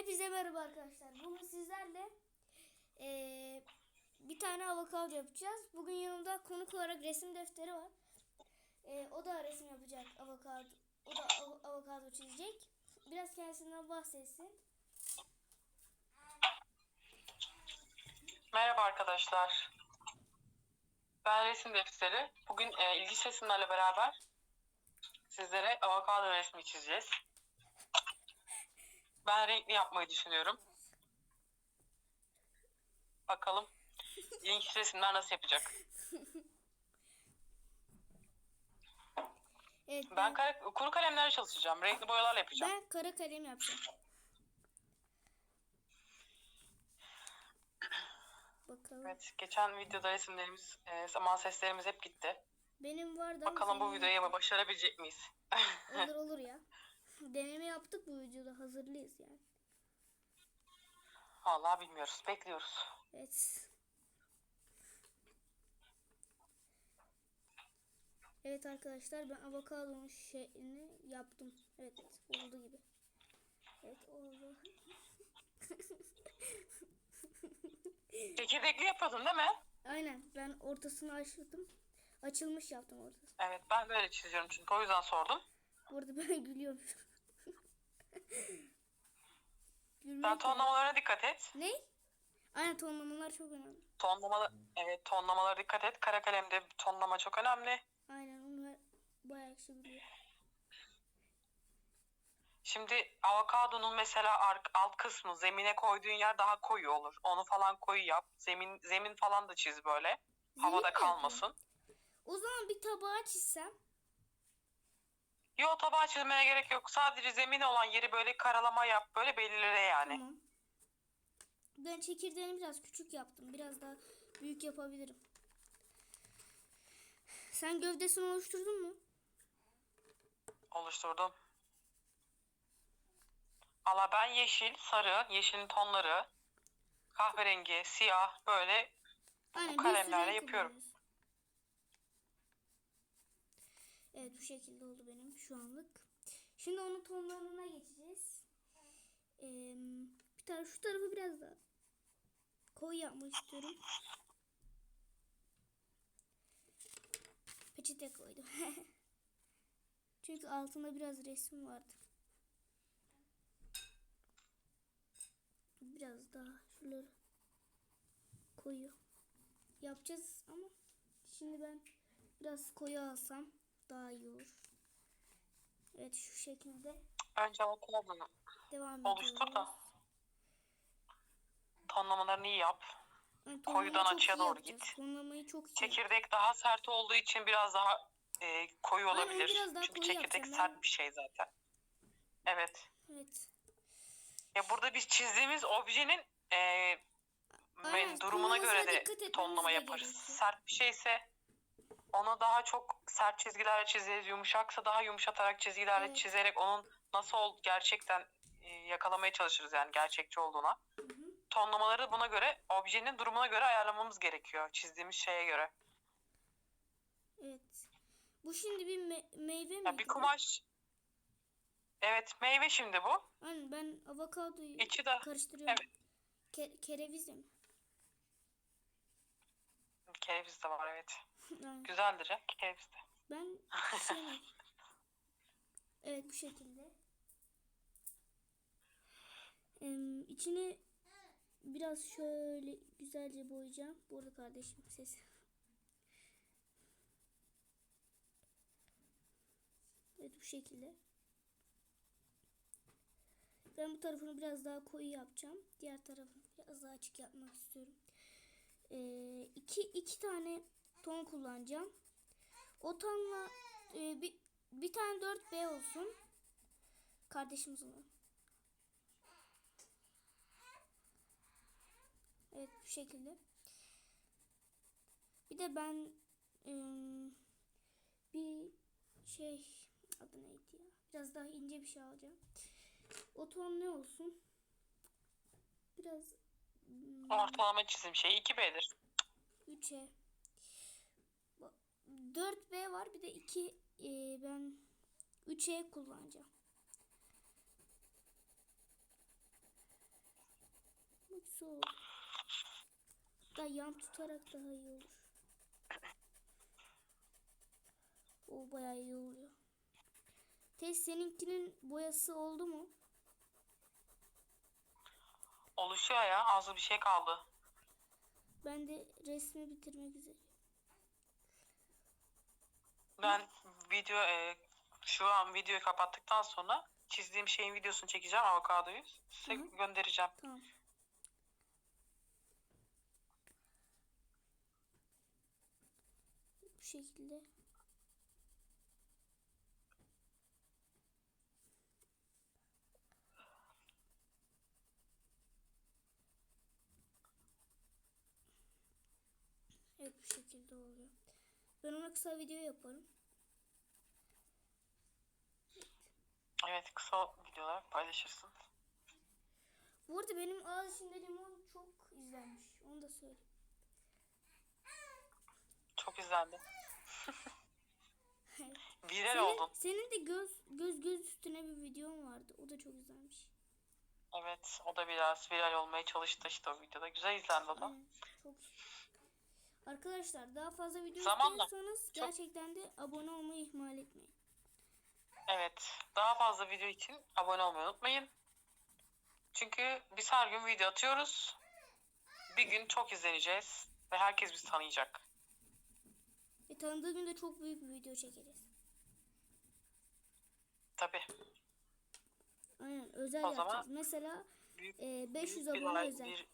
Hepinize merhaba arkadaşlar. Bugün sizlerle eee, bir tane avokado yapacağız. Bugün yanımda konuk olarak resim defteri var. Eee, o da resim yapacak avokado. O da av- avokado çizecek. Biraz kendisinden bahsetsin. Merhaba arkadaşlar. Ben resim defteri. Bugün e, ilginç resimlerle beraber sizlere avokado resmi çizeceğiz. Ben renkli yapmayı düşünüyorum. Bakalım ilginç resimler nasıl yapacak. Evet. Ben kare, kuru kalemlerle çalışacağım. Renkli boyalarla yapacağım. ben kara kalem yapacağım. Bakalım. Evet, geçen videoda resimlerimiz, e, zaman seslerimiz hep gitti. Benim vardı ama Bakalım bu videoyu başarabilecek miyiz? Olur olur ya. Deneme yaptık bu videoda. Hazırlıyız yani. Vallahi bilmiyoruz. Bekliyoruz. Evet. Evet arkadaşlar ben avokadonun şeyini yaptım. Evet oldu gibi. Evet oldu. Çekirdekli yapıyordun değil mi? Aynen ben ortasını açtım. Açılmış yaptım ortasını. Evet ben böyle çiziyorum çünkü o yüzden sordum. Burada ben gülüyorum. Sen ya. tonlamalarına dikkat et. Ne? Aynen tonlamalar çok önemli. Tonlamalar, evet tonlamalara dikkat et. Kara kalemde tonlama çok önemli. Aynen onu her- bayağı kişi biliyor. Şimdi avokadonun mesela alt kısmı zemine koyduğun yer daha koyu olur. Onu falan koyu yap. Zemin zemin falan da çiz böyle. Zemin Havada mi kalmasın. O zaman bir tabağa çizsem. Yo tabağa çizmeye gerek yok. Sadece zemin olan yeri böyle karalama yap. Böyle belirle yani. Tamam. Ben çekirdeğini biraz küçük yaptım. Biraz daha büyük yapabilirim. Sen gövdesini oluşturdun mu? Oluşturdum. Valla ben yeşil, sarı, yeşilin tonları, kahverengi, siyah böyle Aynen, bir kalemlerle yapıyorum. Evet bu şekilde oldu benim şu anlık. Şimdi onun tonlarına geçeceğiz. Ee, bir tane şu tarafı biraz daha koyu yapmak istiyorum. Peçete koydum. Çünkü altında biraz resim vardı. Biraz daha şuraları koyu yapacağız ama şimdi ben biraz koyu alsam daha iyi olur. Evet şu şekilde Önce avokadonu devam oluştur da tonlamalarını iyi yap. Yani koyudan iyi doğru yapacağız. git. Tonlamayı çok iyi. Çekirdek daha sert olduğu için biraz daha e, koyu Aynen, olabilir. biraz daha Çünkü koyu çekirdek yapacağım sert ben. bir şey zaten. Evet. Evet. Ya burada biz çizdiğimiz objenin e, Aynen, durumuna göre de etmemiz tonlama de yaparız. gerekiyor. Sert bir şeyse onu daha çok sert çizgilerle çizeriz. Yumuşaksa daha yumuşatarak çizgilerle Evet. çizerek onun nasıl ol gerçekten e, yakalamaya çalışırız yani gerçekçi olduğuna. Tonlamaları buna göre objenin durumuna göre ayarlamamız gerekiyor çizdiğimiz şeye göre. Evet. Bu şimdi bir me- meyve mi? Ya bir kumaş Evet meyve şimdi bu. Aynen ben avokadoyu İçi de karıştırıyorum. evet. Ke- kereviz mi? Kereviz de var evet. Aynen. Güzeldir ya de. Ben sevmiyorum. Evet bu şekilde. Em, içini biraz şöyle güzelce boyayacağım. Bu arada kardeşim ses. Evet bu şekilde. Ben bu tarafını biraz daha koyu yapacağım. Diğer tarafını biraz daha açık yapmak istiyorum. Ee, iki, iki tane ton kullanacağım. O tonla e, bir, bir tane 4B olsun. Kardeşimiz onu. Evet bu şekilde. Bir de ben ım, bir şey adı neydi ya? Biraz daha ince bir şey alacağım. O ton ne olsun? Biraz ım, Ortalama çizim şey 2B'dir. 3'e. 4B var bir de 2 e, ben 3'e kullanacağım. kötüsü oldu. Da yan tutarak daha iyi olur. O bayağı iyi oluyor. Tez seninkinin boyası oldu mu? Oluşuyor ya. Az bir şey kaldı. Ben de resmi bitirmek üzere. Ben video e, şu an videoyu kapattıktan sonra çizdiğim şeyin videosunu çekeceğim avokadoyu. Size Hı hı. göndereceğim. Tamam. Bu şekilde. Evet bu şekilde oluyor. Ben ona kısa video yaparım. Evet kısa videolar paylaşırsın. Bu arada benim ağız içinde limon çok izlenmiş. Onu da söyleyeyim. Çok izlendi. Viral Senin, oldun. senin de göz göz göz üstüne bir videon vardı. O da çok izlenmiş. Evet o da biraz viral olmaya çalıştı işte o videoda. Güzel izlendi o da. Aynen. Çok Arkadaşlar daha fazla video Zamanla. istiyorsanız gerçekten de abone olmayı ihmal etmeyin. Evet. Daha fazla video için abone olmayı unutmayın. Çünkü biz her gün video atıyoruz. Bir gün çok izleneceğiz. Ve herkes bizi tanıyacak. Ve tanıdığı günde çok büyük bir video çekeriz. Tabii. Aynen özel O yapacağız. zaman Mesela e, 500 büyük bir, abone özel. bir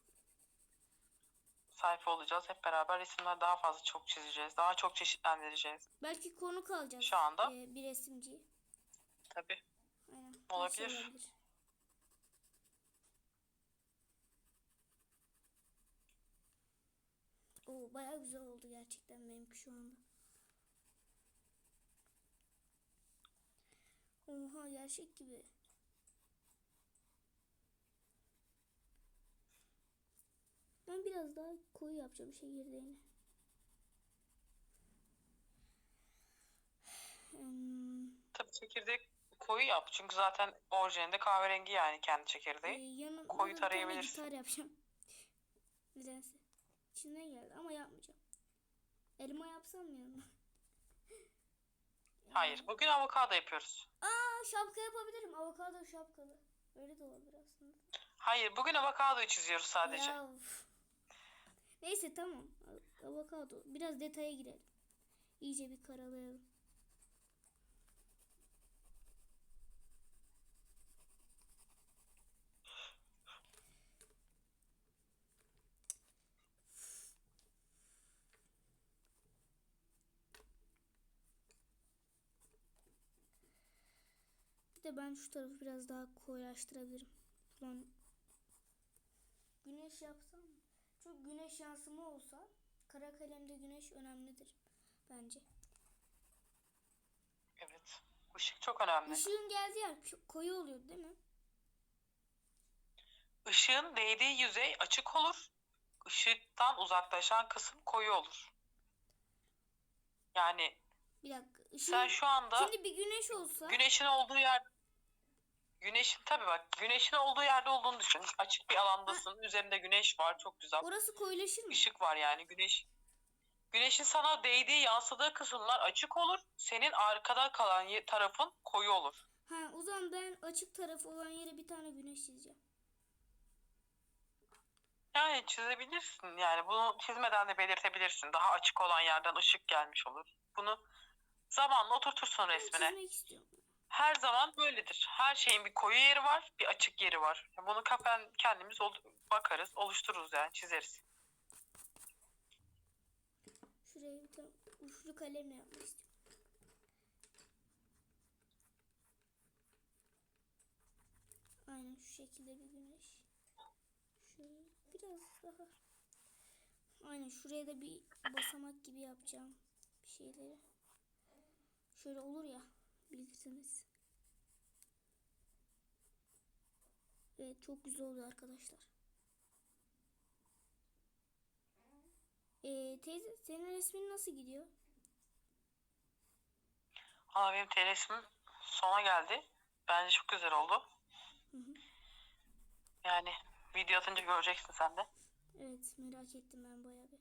sayfa olacağız. Hep beraber resimler daha fazla çok çizeceğiz. Daha çok çeşitlendireceğiz. Belki konuk alacağız. Şu anda. e, bir resimci. Tabii. Aynen. Olabilir. Birisi olabilir. Oo bayağı güzel oldu gerçekten benimki şu anda. Oha gerçek gibi. Ben biraz daha koyu yapacağım çekirdeğini. Tabii çekirdek koyu yap. Çünkü zaten orijinalinde kahverengi yani kendi çekirdeği. yanına Koyu bir tane tarayabilirsin. gitar yapacağım. Nedense. İçinden geldi ama yapmayacağım. Elma yapsam mı yanına? Hayır. Bugün avokado yapıyoruz. Aa şapka yapabilirim. Avokado şapkalı. Öyle de olabilir aslında. Hayır. Bugün avokadoyu çiziyoruz sadece. Ya. Neyse tamam. Avokado. Biraz detaya girelim. İyice bir karalayalım. Bir ben şu tarafı biraz daha koyulaştırabilirim. Lan güneş yapsam mı? Çünkü güneş yansıma olsa kara kalemde güneş önemlidir bence. Evet. Işık çok önemli. Işığın geldiği yer ko- koyu oluyor değil mi? Işığın değdiği yüzey açık olur. Işıktan uzaklaşan kısım koyu olur. Yani Bir dakika. Işığın... sen şu anda Şimdi bir güneş olsa güneşin olduğu yer Güneşin tabii bak güneşin olduğu yerde olduğunu düşün. Açık bir alandasın. Üzerinde güneş var. Çok güzel. orası koyulaşır mı? Işık var yani güneş. Güneşin sana değdiği, yansıdığı kısımlar açık olur. Senin arkada kalan tarafın koyu olur. Ha o zaman ben açık tarafı olan yere bir tane güneş çizeceğim. Yani çizebilirsin. Yani bunu çizmeden de belirtebilirsin. Daha açık olan yerden ışık gelmiş olur. Bunu zamanla oturtursun resmine. çizmek istiyorum. Her zaman böyledir. Her şeyin bir koyu yeri var, bir açık yeri var. Bunu kafen kendimiz bakarız, oluştururuz yani çizeriz. Şuraya bir tane uçlu kalemle yapmak istiyorum. Aynen şu şekilde bir güneş. Şöyle biraz daha. Aynen şuraya da bir basamak gibi yapacağım bir şeyleri. Şöyle olur ya bilirsiniz. Evet çok güzel oluyor arkadaşlar. Ee, teyze senin resmin nasıl gidiyor? Ama benim telesim sona geldi. Bence çok güzel oldu. Hı hı. Yani Video atınca göreceksin sen de. Evet merak ettim ben bayağı bir.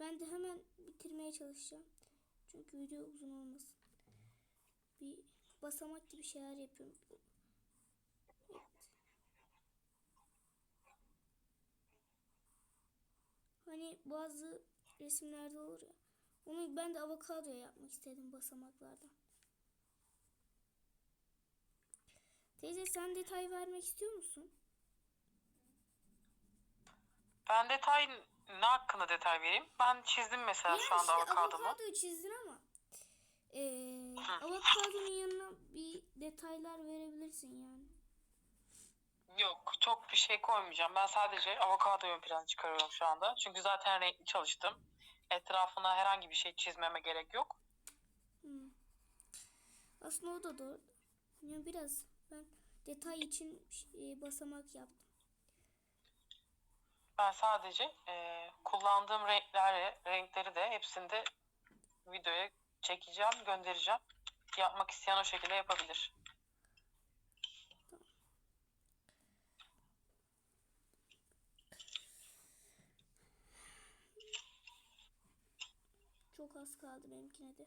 Ben de hemen bitirmeye çalışacağım. Çünkü video uzun olmasın. Bir basamak gibi şeyler yapıyorum. Evet. Hani bazı resimlerde olur ya. Onu ben de avokadoya yapmak istedim basamaklardan. Teyze sen detay vermek istiyor musun? Ben detay ne hakkında detay vereyim? Ben çizdim mesela şu anda işte avokadomu. avokadoyu çizdin ama eee avokadonun yanına bir detaylar verebilirsin yani. Yok çok bir şey koymayacağım. Ben sadece avokado ön plana çıkarıyorum şu anda. Çünkü zaten renkli çalıştım. Etrafına herhangi bir şey çizmeme gerek yok. Hmm. Aslında o da doğru. Yani biraz ben detay için e, basamak yaptım. Ben sadece e, kullandığım renkleri, renkleri de hepsini de videoya çekeceğim, göndereceğim. Yapmak isteyen o şekilde yapabilir. Çok az kaldı benimkine de.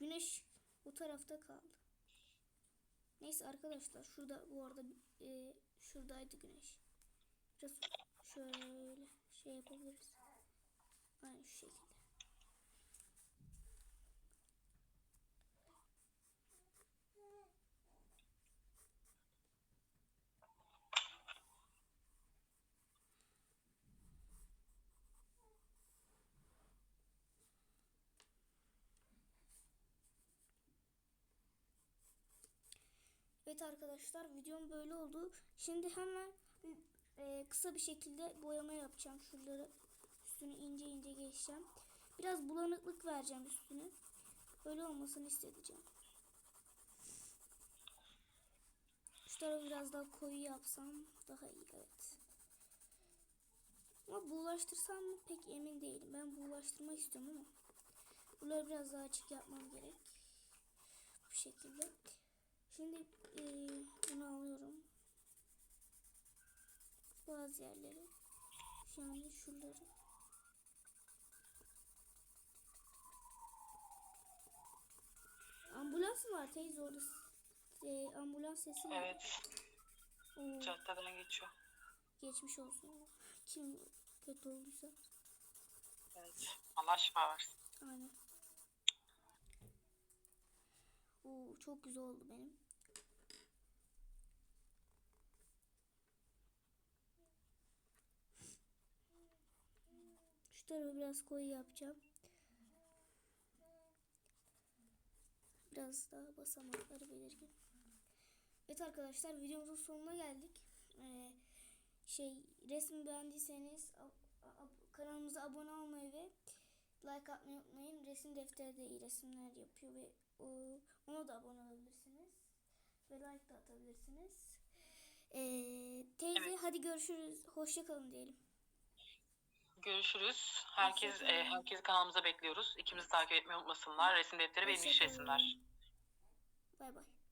Güneş bu tarafta kaldı. Neyse arkadaşlar şurada bu arada e, şuradaydı güneş. Biraz şöyle şey yapabiliriz. Aynı şu şekilde. Evet arkadaşlar videom böyle oldu. Şimdi hemen e, kısa bir şekilde boyama yapacağım. Şuraları üstünü ince ince geçeceğim. Biraz bulanıklık vereceğim üstüne. Öyle olmasını isteyeceğim. Şu tarafı biraz daha koyu yapsam daha iyi evet. Ama buğulaştırsam mı pek emin değilim. Ben buğulaştırmak istiyorum ama buraları biraz daha açık yapmam gerek. Bu şekilde. Şimdi eee, bunu alıyorum. Bazı yerleri. Yani şuraları. Ambulans mı var teyze orada? Eee, ambulans sesi mi? Evet, Oo, caddeden geçiyor. geçmiş olsun. Kim kötü olduysa. Evet, Allah şifa versin. Aynen. Oo, çok güzel oldu benim. Tarafı biraz koyu yapacağım. Biraz daha basamakları belirgin. Evet arkadaşlar videomuzun sonuna geldik. Ee, şey resmi beğendiyseniz kanalımıza abone olmayı ve like atmayı unutmayın. Resim defteri de iyi resimler yapıyor ve o, ona da abone olabilirsiniz. Ve like de atabilirsiniz. Ee, teyze Evet. hadi görüşürüz. Hoşça kalın diyelim. Görüşürüz. Herkes, e, herkesi kanalımıza bekliyoruz. İkimizi takip etmeyi unutmasınlar. Resim defteri ve ilginç resimler. Bay bay.